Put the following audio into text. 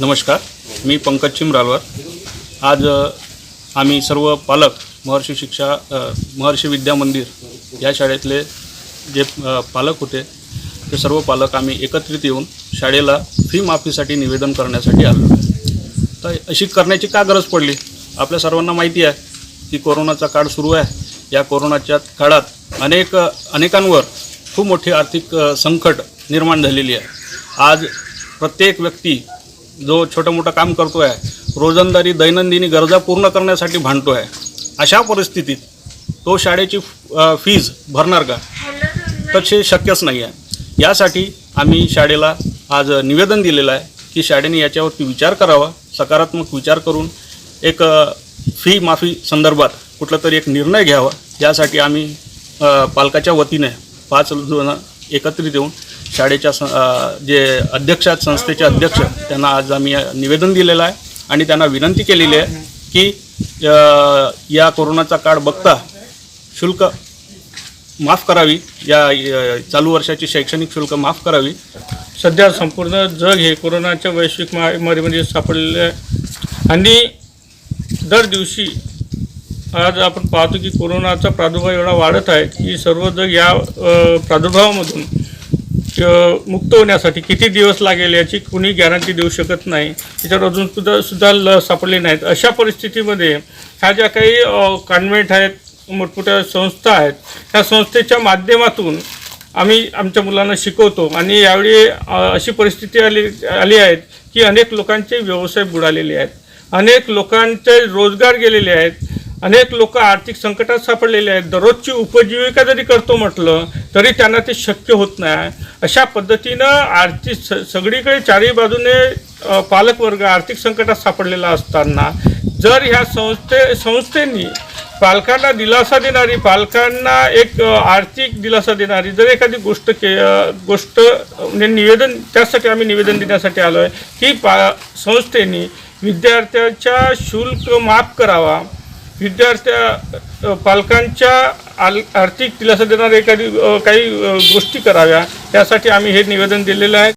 नमस्कार मी पंकज चिमरालवर. आज आम्ही सर्व पालक महर्षी शिक्षा महर्षी विद्या मंदिर या शाळेतले जे पालक होते ते सर्व पालक आम्ही एकत्रित येऊन शाळेला फी माफीसाठी निवेदन करण्यासाठी आलो. तर अशी करण्याची का गरज पडली? आपल्या सर्वांना माहिती आहे की कोरोनाचा काळ सुरू आहे. या कोरोनाच्या काळात अनेक अनेकांवर खूप मोठी आर्थिक संकट निर्माण झालेली आहे. आज प्रत्येक व्यक्ती जो छोटं मोठं काम करतो आहे रोजंदारी दैनंदिनी गरजा पूर्ण करण्यासाठी भांडतो आहे अशा परिस्थितीत तो शाळेची फीज भरणार का? तर हे शक्यच नाही आहे यासाठी आम्ही शाळेला आज निवेदन दिलेलं आहे की शाळेने याच्यावरती विचार करावा सकारात्मक विचार करून एक फी माफी संदर्भात कुठला तरी एक निर्णय घ्यावा. यासाठी आम्ही पालकाच्या वतीने पाच जण एकत्रित येऊन शाळेच्या स जे अध्यक्ष आहेत संस्थेचे अध्यक्ष त्यांना आज आम्ही निवेदन दिलेलं आहे आणि त्यांना विनंती केलेली आहे की या कोरोनाचा काळ बघता शुल्क माफ करावी. या चालू वर्षाची शैक्षणिक शुल्क माफ करावी. सध्या संपूर्ण जग हे कोरोनाच्या वैश्विक महामारीमध्ये सापडलेले आहे. आणि दर दिवशी आज आपण पाहतो की कोरोनाचा प्रादुर्भाव एवढा वाढत आहे की सर्व जग या प्रादुर्भावामधून मुक्त होण्यासाठी किती दिवस लागेल याची कुणी गॅरंटी देऊ शकत नाही. त्याच्यावर अजून सुद्धा सुद्धा लस सापडली नाहीत. अशा परिस्थितीमध्ये ह्या ज्या काही कॉन्व्हेंट आहेत मोठमोठ्या संस्था आहेत ह्या संस्थेच्या माध्यमातून आम्ही आमच्या मुलांना शिकवतो. आणि यावेळी अशी परिस्थिती आली आली आहेत की अनेक लोकांचे व्यवसाय बुडालेले आहेत. अनेक लोकांचे रोजगार गेलेले आहेत. अनेक लोक आर्थिक संकटात सापडलेले आहेत. दररोजची उपजीविका जरी करतो म्हटलं तरी त्यांना ते शक्य होत नाही. अशा पद्धतीनं आर्थिक स सगळीकडे चारही बाजूने पालकवर्ग आर्थिक संकटात सापडलेला असताना जर ह्या संस्थे संस्थेनी पालकांना दिलासा देणारी पालकांना एक आर्थिक दिलासा देणारी जर एखादी गोष्ट के गोष्ट म्हणजे निवेदन त्यासाठी आम्ही निवेदन देण्यासाठी आलो आहे की पा संस्थेनी विद्यार्थ्याच्या शुल्क माफ करावा. विद्यार्थ्या पालकांच्या आल आर्थिक दिलासा देणाऱ्या एखादी काही गोष्टी कराव्या त्यासाठी आम्ही हे निवेदन दिलेलं आहे.